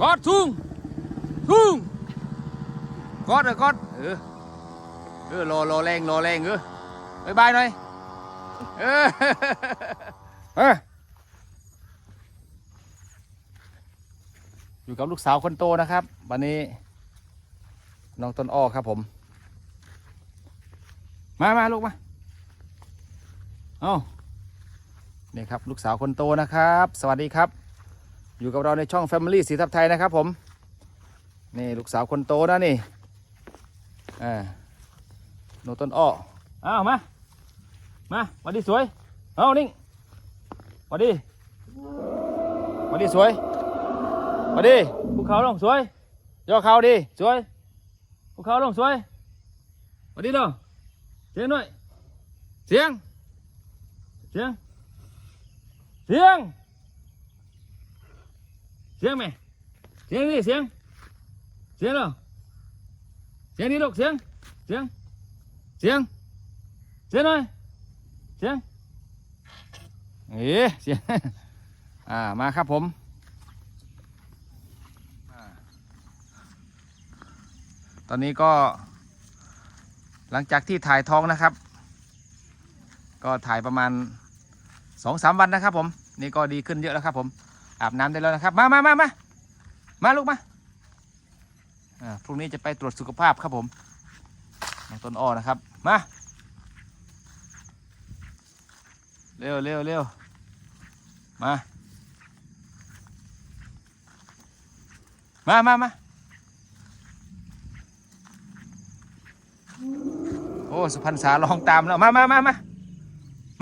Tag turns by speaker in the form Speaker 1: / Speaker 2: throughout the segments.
Speaker 1: กอดทุ่งทุ่งกอดเลยกอดเออเออรอรอแรงรอแรงเออบายบายหน่อยเออเอออยู่กับลูกสาวคนโตนะครับ วันนี้น้องต้นอ้อครับผม มามาลูกมาเอานี่ครับ ลูกสาวคนโตนะครับ สวัสดีครับ อยู่กับเราในช่อง Family สีทับไทยนะครับผม นี่ลูกสาวคนโตนะนี่อ่าหนูต้นอ้ออ้าวมา มาสวัสดีสวย เอานิ่งสวัสดีสวัสดีสวยสวัสดีภูเขาลงสวย ย่อเขาดีสวยภูเขาลงสวยสวัสดีเนาะเสียงหน่อย เสียง เสียง เสียง เสียงไหมเสียงนี่เสียง เสียงเหรอเสียงนี่ลูกเสียง เสียง เสียง เสียงหน่อยเสียง เอ๊ะเสียง อ่า มาครับผมตอนนี้ก็หลังจากที่ถ่ายท้องนะครับ ก็ถ่ายประมาณสองสามวันนะครับผม นี่ก็ดีขึ้นเยอะแล้วครับผม อาบน้ำได้แล้วนะครับ มามามามามาลูกมาอ่าพรุ่งนี้จะไปตรวจสุขภาพครับผมน้องต้นอ้อนะครับ มา เร็วเร็วเร็วมา มามามาโอ้ สุพรรณษาลองตามแล้ว มามามามา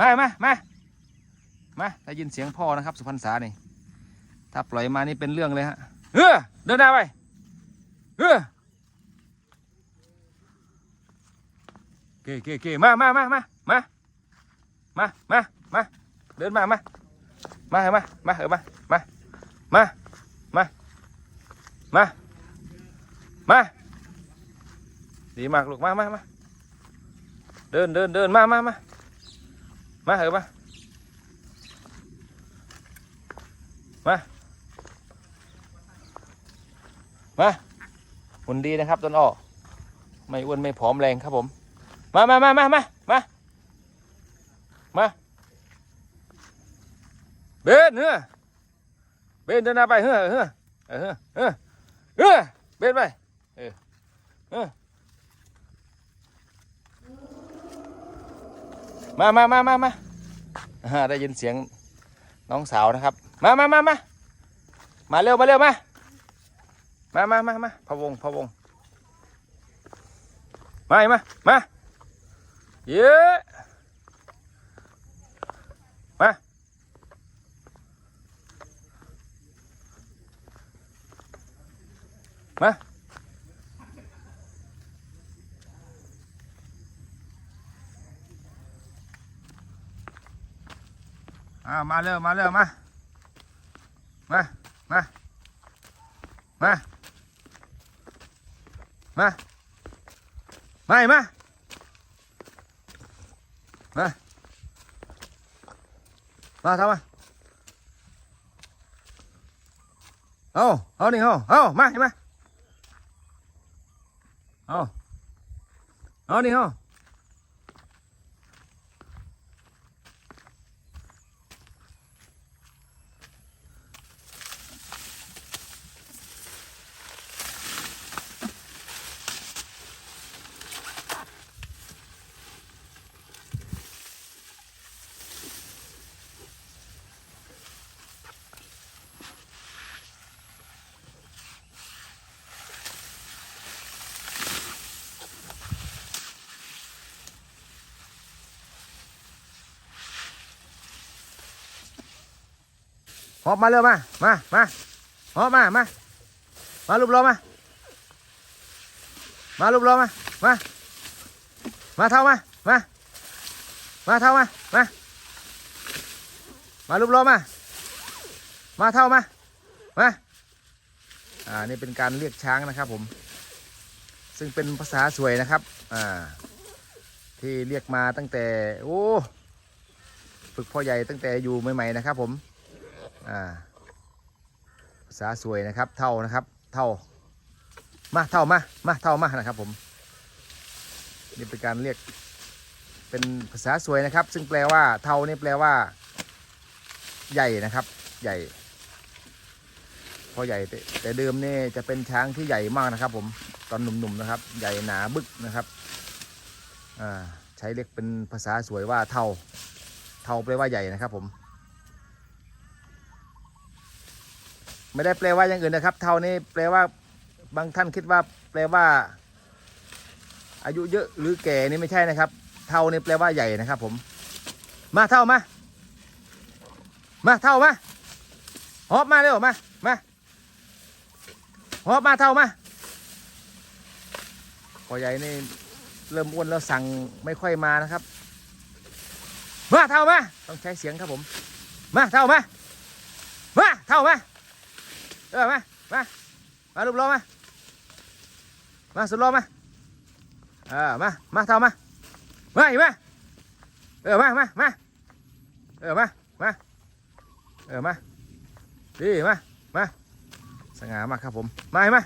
Speaker 1: มามามามาได้ยินเสียงพ่อนะครับ สุพรรณษานี่ ถ้าปล่อยมานี่เป็นเรื่องเลยฮะเออเดินหน้าไปเออเก๋เก๋เก๋มามามามามามามามาเดินมามามาเออมามาเออมามามามามามาดีมากลูกมามามาเดินเดินเดินมามามามาเออมามา มาหุ่นดีนะครับต้นอ้อไม่อ้วนไม่ผอมแรงครับผม มามามามามามามาเบนเฮ้อเบนเดินหน้าไปเฮ้อเฮ้อเฮ้อเฮ้อเฮ้อเบนไปเออเออมามามามามาได้ยินเสียงน้องสาวนะครับ มามามามามาเร็วมาเร็วมา มามามามาพะวงพะวงมาอีกมามาเย้มามาอ่ามาเร็วมาเร็วมา มา มา มา มามาอีกมามามาทำมาเอาเอานี่เอาเอามาเห็นไหมเอาเอานี่เอา หอบมาเร็วมา มา มาหอบมา มา มารูปรอมา มารูปรอมา มา มาเท่ามา มา มาเท่ามา มา มารูปรอมา มาเท่ามา มา อ่า นี่เป็นการเรียกช้างนะครับผม ซึ่งเป็นภาษาสวยนะครับ อ่า ที่เรียกมาตั้งแต่ โอ้ ฝึกพ่อใหญ่ตั้งแต่อยู่ใหม่ๆนะครับผม อ่าภาษาสวยนะครับ เท่านะครับ เท่า มาเท่ามา มาเท่ามานะครับผม นี่เป็นการเรียก เป็นภาษาสวยนะครับ ซึ่งแปลว่า เท่านี่แปลว่า ใหญ่นะครับ ใหญ่พอใหญ่แต่เดิมนี่จะเป็นช้างที่ใหญ่มากนะครับ ผมตอนหนุ่มๆนะครับ ใหญ่หนาบึกนะครับใช้เรียกเป็นภาษาสวยว่าเท่า เท่าแปลว่าใหญ่นะครับผม ไม่ได้แปลว่าอย่างอื่นนะครับ เท่านี้แปลว่าบางท่านคิดว่า แปลว่า อายุเยอะหรือแก่นี่ไม่ใช่นะครับ เท่านี่แปลว่าใหญ่นะครับ ผม มาเท่ามา มาเท่ามาหอบมาเร็วมามาหอบมาเท่ามาพอใหญ่นี่เริ่มอ้วนแล้วสั่งไม่ค่อยมานะครับ มาเท่ามาต้องใช้เสียงครับผม มาเท่ามามาเท่ามา เออมามามาลูกรอมามาสุดรอมาเออมามาเท่ามามาอีกมาเออมามามาเออมามาเออมาดีมามาสง่ามากครับผมมาอีกมา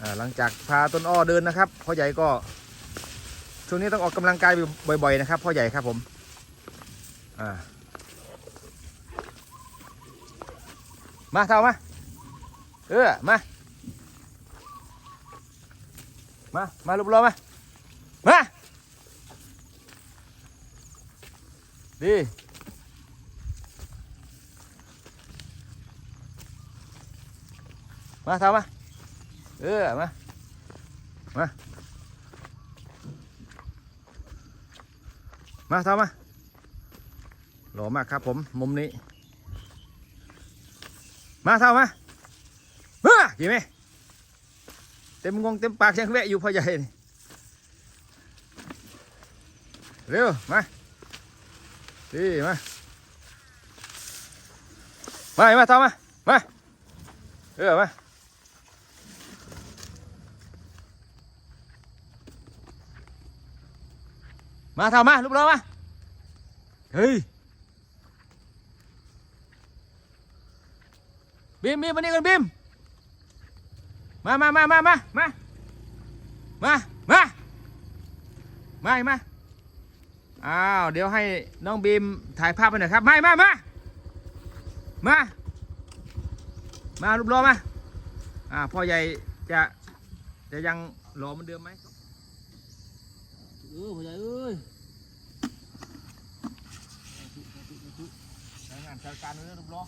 Speaker 1: อ่าหลังจากพาต้นอ้อเดินนะครับพ่อใหญ่ก็ช่วงนี้ต้องออกกำลังกายบ่อยๆนะครับพ่อใหญ่ครับผมอ่า มาเท่ามาเออมา มา มาลุกรอมา มา ดีมาเท่ามาเออมา มา มาเท่ามาหล่อมากครับผมมุมนี้ มาเท่ามามากี่ไหมเต็มงงเต็มปากยังแวะอยู่พ่อใหญ่เร็วมาดีมามามาเท่ามามาเออมามาเท่ามาลูกเรามาเฮ้ย บีมบีมมานี่กันบีมมามามามามามามามามามาอ้าวเดี๋ยวให้น้องบีมถ่ายภาพไปหน่อยครับมามามามามารูปรอมาอ่าพ่อใหญ่จะจะยังรอเหมือนเดิมไหมเออพ่อใหญ่เอ้ยใช้งานจัดการเรื่องรูปรอ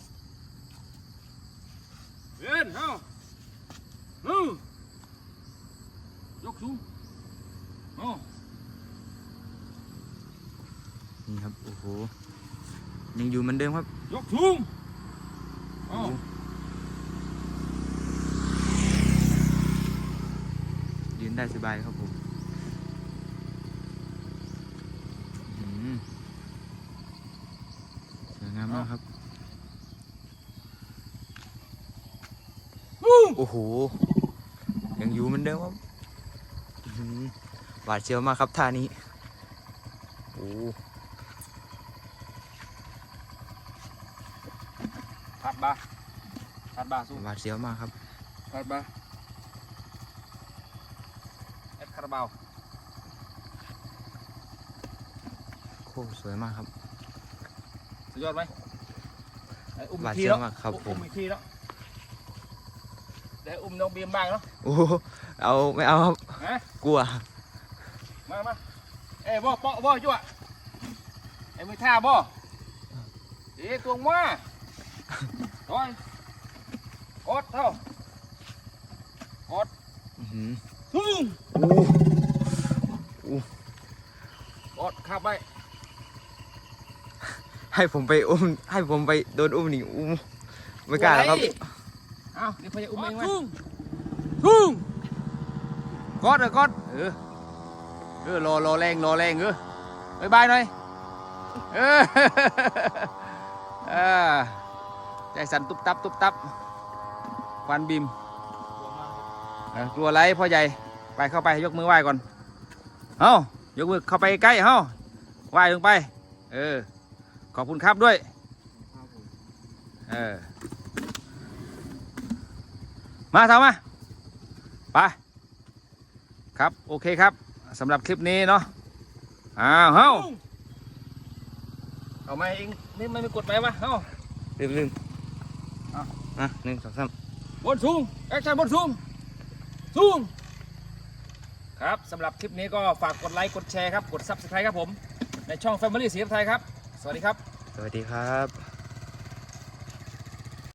Speaker 1: เดินเฮาฮึยกสูงโอ้
Speaker 2: นี่ครับ โอ้โห ยังอยู่เหมือนเดิมครับ
Speaker 1: ยกสูงโอ้
Speaker 2: ยืนได้สบายครับผมอื้อหือสวยงามมากครับ โอ้โหยังอยู่เหมือนเดิมครับอื้อหือหวาดเสียวมากครับท่านี้โอ้
Speaker 1: พัดบาพัดบาสูง
Speaker 2: หวาดเสียวมากครับ
Speaker 1: พัดบาเอ็ดคาราบาว
Speaker 2: โคสวยมากครับ
Speaker 1: สุดยอดไหมไอ้อุ้ม
Speaker 2: หวาด
Speaker 1: ที
Speaker 2: เสียว
Speaker 1: แล้ว
Speaker 2: มากครับผม
Speaker 1: อุ้มอีกทีแล้ว ได้อุ้มน้องบีมบ้างเนาะ
Speaker 2: โอ้โหเอาไม่เอาครับ
Speaker 1: ฮะ
Speaker 2: กลัว
Speaker 1: มามาเอ้ยบ่เปาะบ่จั่วไอ้มือท่าบ่เอ๊ะตวงมาร้อยกดเท่า
Speaker 2: อื้อหือ
Speaker 1: ฮึ่ม
Speaker 2: โอ้
Speaker 1: กดขับไป
Speaker 2: ให้ผมไปอุ้มให้ผมไปโดนอุ้มหนิอุ้มไม่กล้าแล้วครับ
Speaker 1: เอ้าเดี๋ยวพยาอุ้มเองไหมฮึ่มกดเลยกดเออเออรอรอแรงรอแรงเออบายบายหน่อยเออเออใจสั่นตุ๊บตับตุ๊บตับฟันบีมเออกลัวอะไรพ่อใหญ่ไปเข้าไปยกมือไหว้ก่อนเอ้ายกมือเข้าไปใกล้เฮ้าไหว้ลงไป เออ ขอบคุณครับด้วยเเออ มาทำมาไปครับ โอเคครับสำหรับคลิปนี้เนาะอ้าวเฮ้าเอามาเองนี่ไม่มีกดไปวะเฮ้า
Speaker 2: ลืมลืม
Speaker 1: เอา
Speaker 2: อะหนึ่งสองสาม
Speaker 1: บนสูงแอคชั่นบนสูงสูงครับสำหรับคลิปนี้ก็ฝากกดไลค์กดแชร์ครับ กด Subscribe ครับผม ในช่อง Family สีไทยครับ สวัสดีครับ
Speaker 2: สวัสดีครับ